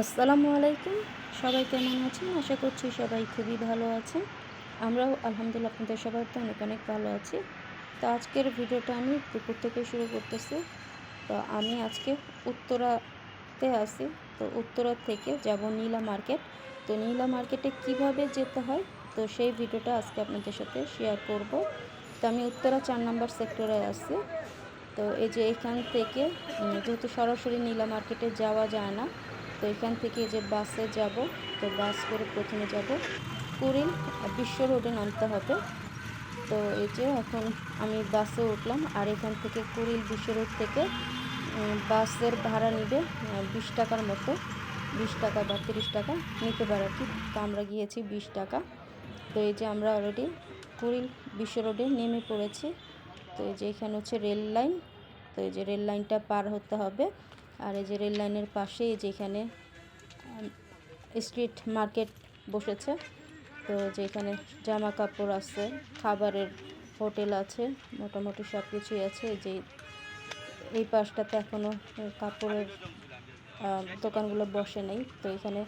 আসসালামু আলাইকুম। সবাই কেমন আছেন? আশা করছি সবাই খুবই ভালো আছেন। আমরাও আলহামদুলিল্লাহ আপনাদের সবার তো অনেক অনেক ভালো আছি। তো আজকের ভিডিওটা আমি দুপুর থেকে শুরু করতেছি। তো আমি আজকে উত্তরাতে আছি। তো উত্তরা থেকে যাব নীলা মার্কেট। তো নীলা মার্কেটে কীভাবে যেতে হয়? তো সেই ভিডিওটা আজকে আপনাদের সাথে শেয়ার করব। তো আমি উত্তরা চার নম্বর সেক্টরে আছি। তো এই যে এখান থেকে যেহেতু সরাসরি নীলা মার্কেটে যাওয়া যায় না তো এখান থেকে যে বাসে যাব, তো বাস করে প্রথমে যাব কুড়িল বিশ্ব রোডে নামতে হবে। তো এই যে এখন আমি বাসে উঠলাম, আর এখান থেকে কুড়িল বিশ্ব রোড থেকে বাসের ভাড়া নিবে বিশ টাকার মতো, বিশ টাকা বা তিরিশ টাকা নিতে পারে আর কি। তো আমরা গিয়েছি বিশ টাকা। তো এই যে আমরা অলরেডি কুড়িল বিশ্ব রোডে নেমে পড়েছি। তো এই যে এখানে হচ্ছে রেল লাইন, তো এই যে রেল লাইনটা পার হতে হবে। আর এই যে রেল লাইনের পাশে এই যে এখানে স্ট্রিট মার্কেট বসেছে, তো যেখানে জামা কাপড় আছে, খাবারের হোটেল আছে, মোটামুটি সব কিছুই আছে যে এই পাশটাতে এখনও কাপড়ের দোকানগুলো বসে নেই, তো এখানে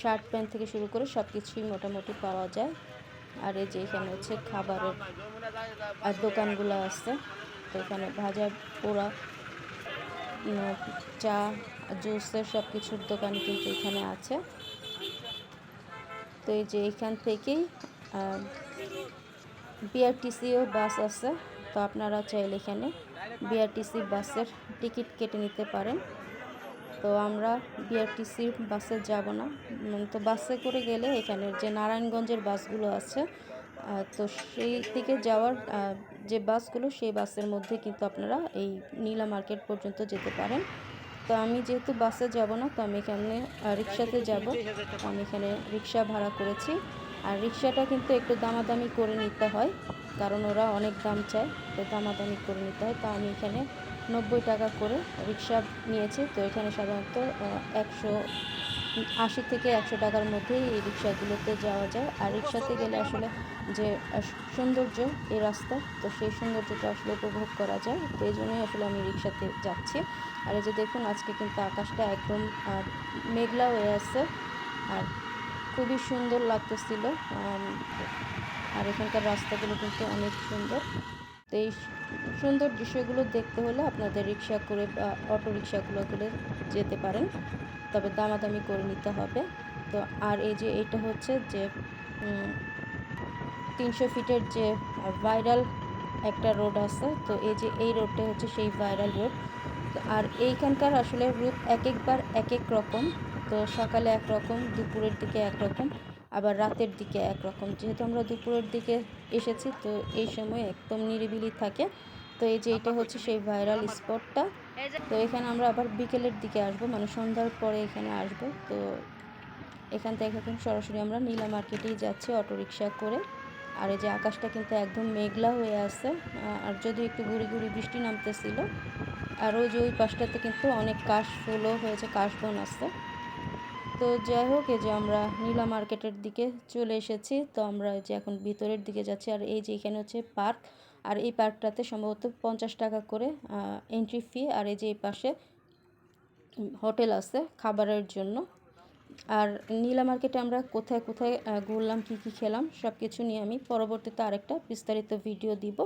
শার্ট প্যান্ট থেকে শুরু করে সব কিছুই মোটামুটি পাওয়া যায়। আর এই যে এখানে হচ্ছে খাবারের, আর দোকানগুলো আছে, তো এখানে ভাজা পোড়া চা, জুসের সব কিছুর দোকান কিন্তু এখানে আছে। তো এই যে এখান থেকেই বিআরটিসিও বাস আছে। তো আপনারা চাইলে এখানে বিআরটিসি বাসের টিকিট কেটে নিতে পারেন। তো আমরা বিআরটিসির বাসে যাব না। তো বাসে করে গেলে এখানে যে নারায়ণগঞ্জের বাসগুলো আছে তো সেই দিকে যাওয়ার যে বাসগুলো, সেই বাসের মধ্যে কিন্তু আপনারা এই নীলা মার্কেট পর্যন্ত যেতে পারেন। তো আমি যেহেতু বাসে যাব না, তো আমি এখানে রিক্সাতে যাব। আমি এখানে রিক্সা ভাড়া করেছি। আর রিক্সাটা কিন্তু একটু দামাদামি করে নিতে হয়, কারণ ওরা অনেক দাম চায়, তো দামাদামি করে নিতে হয়। তো আমি এখানে নব্বই টাকা করে রিক্সা নিয়েছি। তো এখানে সাধারণত একশো আশি থেকে একশো টাকার মধ্যেই এই রিক্সাগুলোতে যাওয়া যায়। আর রিক্সাতে গেলে আসলে যে সৌন্দর্য এই রাস্তা তো সেই সৌন্দর্যটা আসলে উপভোগ করা যায়। তো এই জন্যই আসলে আমি রিক্সাতে যাচ্ছি। আর এই যে দেখুন আজকে কিন্তু আকাশটা একদম আহ, মেঘলা হয়ে আছে আর খুবই সুন্দর লাগতেছিল। আর এখানকার রাস্তাগুলো কিন্তু অনেক সুন্দর। তো এই সুন্দর দৃশ্যগুলো দেখতে হলে আপনাদের রিক্সা করে বা অটো রিক্সাগুলো করে যেতে পারেন। তবে দামাদামি করে নিতে হবে। তো আর এই যে এটা হচ্ছে যে তিনশো ফিটের যে ভাইরাল একটা রোড আছে, তো এই যে এই রোডটা হচ্ছে সেই ভাইরাল রোড। তো আর এইখানকার আসলে রূপ এক একবার এক এক রকম, তো সকালে এক রকম, দুপুরের দিকে এক রকম, আবার রাতের দিকে এক রকম। যেহেতু আমরা দুপুরের দিকে এসেছি, তো এই সময় একদম নিরিবিলি থাকে। তো এই যে এটা হচ্ছে সেই ভাইরাল স্পটটা তো এখানে আমরা আবার বিকেলের দিকে আসব মানে সন্ধ্যার পরে এখানে আসব। তো এখান থেকে এখন সরাসরি আমরা নীলা মার্কেটেই যাচ্ছি অটো রিক্সা করে। আর এই যে আকাশটা কিন্তু একদম মেঘলা হয়ে আছে। আর যদি একটু গুড়ি গুড়ি বৃষ্টি নামতেছিল, আর ওই যে ওই পাশটাতে কিন্তু অনেক কাশ ফুলও হয়েছে, কাশবন আছে। তো যাই হোক, এই যে আমরা নীলা মার্কেটের দিকে চলে এসেছি। তো আমরা যে এখন ভিতরের দিকে যাচ্ছি, আর এই যে এখানে হচ্ছে পার্ক। আর এই পার্কটাতে সম্ভবত পঞ্চাশ টাকা করে এন্ট্রি ফি আর এই যে এই পাশে হোটেল আছে খাবারের জন্য। আর নীলা মার্কেটে আমরা কোথায় কোথায় ঘুরলাম, কী কী খেলাম সব কিছু নিয়ে আমি পরবর্তীতে আরেকটা বিস্তারিত ভিডিও দিব।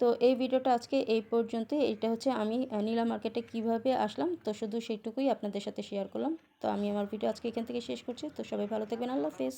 তো এই ভিডিওটা আজকে এই পর্যন্তই। এটা হচ্ছে আমি নীলা মার্কেটে কীভাবে আসলাম, তো শুধু সেইটুকুই আপনাদের সাথে শেয়ার করলাম। তো আমি আমার ভিডিও আজকে এখান থেকে শেষ করছি। তো সবাই ভালো থাকবেন। আল্লাহ হাফেজ।